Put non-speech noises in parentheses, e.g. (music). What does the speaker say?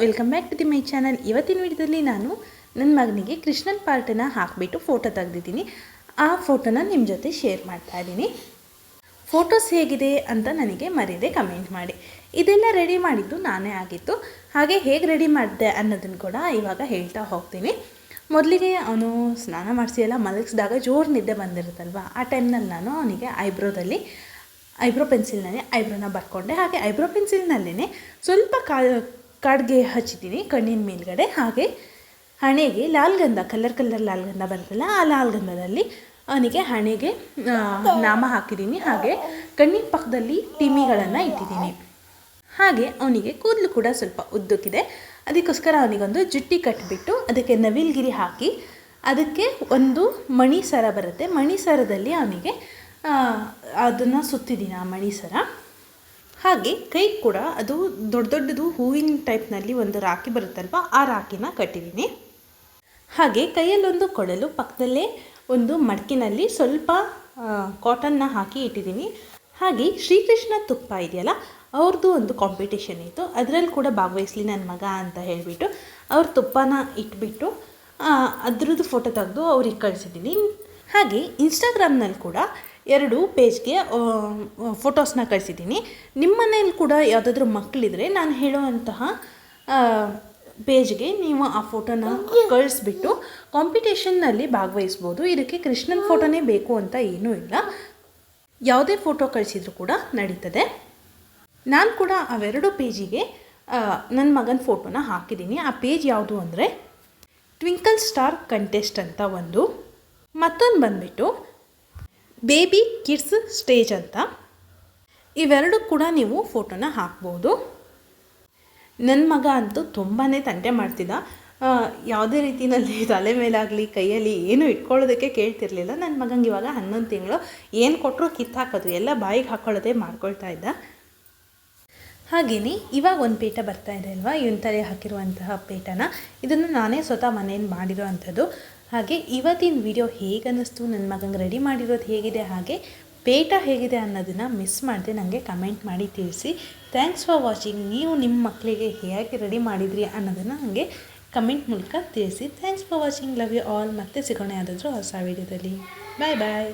Welcome back to the my channel. ಇವತ್ತಿನ ವಿಡಿಯೋದಲ್ಲಿ ನಾನು ನನ್ನ ಮಗನಿಗೆ ಕೃಷ್ಣನ್ ಪಾರ್ಟನ್ನು ಹಾಕಿಬಿಟ್ಟು ಫೋಟೋ ತೆಗ್ದಿದ್ದೀನಿ. ಆ ಫೋಟೋನ ನಿಮ್ಮ ಜೊತೆ ಶೇರ್ ಮಾಡ್ತಾ ಇದ್ದೀನಿ. ಫೋಟೋಸ್ ಹೇಗಿದೆ ಅಂತ ನನಗೆ ಮರೀದೆ ಕಮೆಂಟ್ ಮಾಡಿ. ಇದೆಲ್ಲ ರೆಡಿ ಮಾಡಿದ್ದು ನಾನೇ ಆಗಿತ್ತು ಹಾಗೆ ಹೇಗೆ ರೆಡಿ ಮಾಡಿದೆ ಅನ್ನೋದನ್ನು ಕೂಡ ಇವಾಗ ಹೇಳ್ತಾ ಹೋಗ್ತೀನಿ. ಮೊದಲಿಗೆ ಅವನು ಸ್ನಾನ ಮಾಡಿಸಿ ಎಲ್ಲ ಮಲಗಿಸಿದಾಗ ಜೋರು ನಿದ್ದೆ ಬಂದಿರುತ್ತಲ್ವ? ಆ ಟೈಮ್ನಲ್ಲಿ ನಾನು ಅವನಿಗೆ ಐಬ್ರೋದಲ್ಲಿ ಐಬ್ರೋ ಪೆನ್ಸಿಲ್ನಲ್ಲಿ ಐಬ್ರೋನ ಬರ್ಕೊಂಡೆ. ಹಾಗೆ ಐಬ್ರೋ ಪೆನ್ಸಿಲ್ನಲ್ಲೇ ಸ್ವಲ್ಪ ಕಾ ಕಾಡ್ಗೆ ಹಚ್ಚಿದ್ದೀನಿ, ಕಣ್ಣಿನ ಮೇಲ್ಗಡೆ. ಹಾಗೆ ಹಣೆಗೆ ಲಾಲ್ಗಂಧ ಕಲರ್ ಕಲರ್ ಲಾಲ್ಗಂಧ ಬರುತ್ತಲ್ಲ, ಆ ಲಾಲ್ಗಂಧದಲ್ಲಿ ಅವನಿಗೆ ಹಣೆಗೆ ನಾಮ ಹಾಕಿದ್ದೀನಿ. ಹಾಗೆ ಕಣ್ಣಿನ ಪಕ್ಕದಲ್ಲಿ ಟಿಮಿಗಳನ್ನು ಇಟ್ಟಿದ್ದೀನಿ. ಹಾಗೆ ಅವನಿಗೆ ಕೂದಲು ಕೂಡ ಸ್ವಲ್ಪ ಉದ್ದಕ್ಕಿದೆ. ಅದಕ್ಕೋಸ್ಕರ ಅವನಿಗೊಂದು ಜುಟ್ಟಿ ಕಟ್ಟಿಬಿಟ್ಟು ಅದಕ್ಕೆ ನವಿಲ್ಗಿರಿ ಹಾಕಿ ಅದಕ್ಕೆ ಒಂದು ಮಣಿ ಸರ ಬರುತ್ತೆ. ಮಣಿ ಸರದಲ್ಲಿ ಅವನಿಗೆ ಅದನ್ನು ಸುತ್ತಿದ್ದೀನಿ, ಆ ಮಣಿ ಸರ ಹಾಗೆ ಕೈ ಕೂಡ ಅದು ದೊಡ್ಡ ದೊಡ್ಡದು ಹೂವಿನ ಟೈಪ್ನಲ್ಲಿ ಒಂದು ರಾಖಿ ಬರುತ್ತಲ್ವ, ಆ ರಾಖಿನ ಕಟ್ಟಿದ್ದೀನಿ. ಹಾಗೆ ಕೈಯಲ್ಲೊಂದು ಕೊಡಲು ಪಕ್ಕದಲ್ಲೇ ಒಂದು ಮಡಕಿನಲ್ಲಿ ಸ್ವಲ್ಪ ಕಾಟನ್ನ ಹಾಕಿ ಇಟ್ಟಿದ್ದೀನಿ. ಹಾಗೆ ಶ್ರೀಕೃಷ್ಣ ತುಪ್ಪ ಇದೆಯಲ್ಲ ಅವ್ರದ್ದು ಒಂದು ಕಾಂಪಿಟೇಷನ್ ಇತ್ತು. ಅದರಲ್ಲಿ ಕೂಡ ಭಾಗವಹಿಸ್ಲಿ ನನ್ನ ಮಗ ಅಂತ ಹೇಳಿಬಿಟ್ಟು ಅವ್ರ ತುಪ್ಪನ ಇಟ್ಬಿಟ್ಟು ಅದ್ರದ್ದು ಫೋಟೋ ತೆಗೆದು ಅವ್ರಿಗೆ ಕಳಿಸಿದ್ದೀನಿ. ಹಾಗೆ ಇನ್ಸ್ಟಾಗ್ರಾಮ್ನಲ್ಲಿ ಕೂಡ ಎರಡು ಪೇಜ್ಗೆ ಫೋಟೋಸ್ನ ಕಳಿಸಿದ್ದೀನಿ. ನಿಮ್ಮ ಮನೇಲಿ ಕೂಡ ಯಾವುದಾದ್ರೂ ಮಕ್ಕಳಿದ್ರೆ ನಾನು ಹೇಳುವಂತಹ ಪೇಜ್ಗೆ ನೀವು ಆ ಫೋಟೋನ ಕಳಿಸ್ಬಿಟ್ಟು ಕಾಂಪಿಟೇಷನ್ನಲ್ಲಿ ಭಾಗವಹಿಸ್ಬೋದು. ಇದಕ್ಕೆ ಕೃಷ್ಣನ ಫೋಟೋನೇ ಬೇಕು ಅಂತ ಏನೂ ಇಲ್ಲ. ಯಾವುದೇ ಫೋಟೋ ಕಳಿಸಿದ್ರು ಕೂಡ ನಡೀತದೆ. ನಾನು ಕೂಡ ಅವೆರಡು ಪೇಜಿಗೆ ನನ್ನ ಮಗನ ಫೋಟೋನ ಹಾಕಿದ್ದೀನಿ. ಆ ಪೇಜ್ ಯಾವುದು ಅಂದರೆ ಟ್ವಿಂಕಲ್ ಸ್ಟಾರ್ ಕಂಟೆಸ್ಟ್ ಅಂತ ಒಂದು. ಮತ್ತೊಂದು ಬಂದುಬಿಟ್ಟು ಬೇಬಿ ಕಿಡ್ಸ್ ಸ್ಟೇಜ್ ಅಂತ. ಇವೆರಡು ಕೂಡ ನೀವು ಫೋಟೋನ ಹಾಕ್ಬೋದು. ನನ್ನ ಮಗ ಅಂತೂ ತುಂಬಾ ತಂಟೆ ಮಾಡ್ತಿದ್ದ. ಯಾವುದೇ ರೀತಿಯಲ್ಲಿ (laughs) ತಲೆ ಮೇಲಾಗಲಿ, ಕೈಯಲ್ಲಿ ಏನೂ ಇಟ್ಕೊಳ್ಳೋದಕ್ಕೆ ಕೇಳ್ತಿರ್ಲಿಲ್ಲ. ನನ್ನ ಮಗಂಗೆ ಇವಾಗ ಹನ್ನೊಂದು ತಿಂಗಳು. ಏನು ಕೊಟ್ಟರು ಕಿತ್ತಾಕೋದು, ಎಲ್ಲ ಬಾಯಿಗೆ ಹಾಕ್ಕೊಳ್ಳೋದೇ ಮಾಡ್ಕೊಳ್ತಾ ಇದ್ದ. ಹಾಗೆಯೇ ಇವಾಗ ಒಂದು ಪೇಟ ಬರ್ತಾ ಇದೆ ಅಲ್ವಾ? ಇವನ್ ತಲೆ ಹಾಕಿರುವಂತಹ ಪೇಟನ ಇದನ್ನು ನಾನೇ ಸ್ವತಃ ಮನೇಲಿ ಮಾಡಿರೋ ಅಂಥದ್ದು ಹಾಗೆ ಇವತ್ತಿನ ವಿಡಿಯೋ ಹೇಗೆ ಅನ್ನಿಸ್ತು ನನ್ನ ಮಗಂಗೆ ರೆಡಿ ಮಾಡಿರೋದು ಹೇಗಿದೆ? ಹಾಗೆ ಪೇಟ ಹೇಗಿದೆ ಅನ್ನೋದನ್ನು ಮಿಸ್ ಮಾಡದೆ ನನಗೆ ಕಮೆಂಟ್ ಮಾಡಿ ತಿಳಿಸಿ. ಥ್ಯಾಂಕ್ಸ್ ಫಾರ್ ವಾಚಿಂಗ್ ನೀವು ನಿಮ್ಮ ಮಕ್ಕಳಿಗೆ ಹೇಗೆ ರೆಡಿ ಮಾಡಿದ್ರಿ ಅನ್ನೋದನ್ನು ನನಗೆ ಕಮೆಂಟ್ ಮೂಲಕ ತಿಳಿಸಿ. Thanks for watching love you all ಮತ್ತೆ ಸಿಗೋಣ ಯಾವುದಾದ್ರೂ ಹೊಸ ವಿಡಿಯೋದಲ್ಲಿ ಬಾಯ್ ಬಾಯ್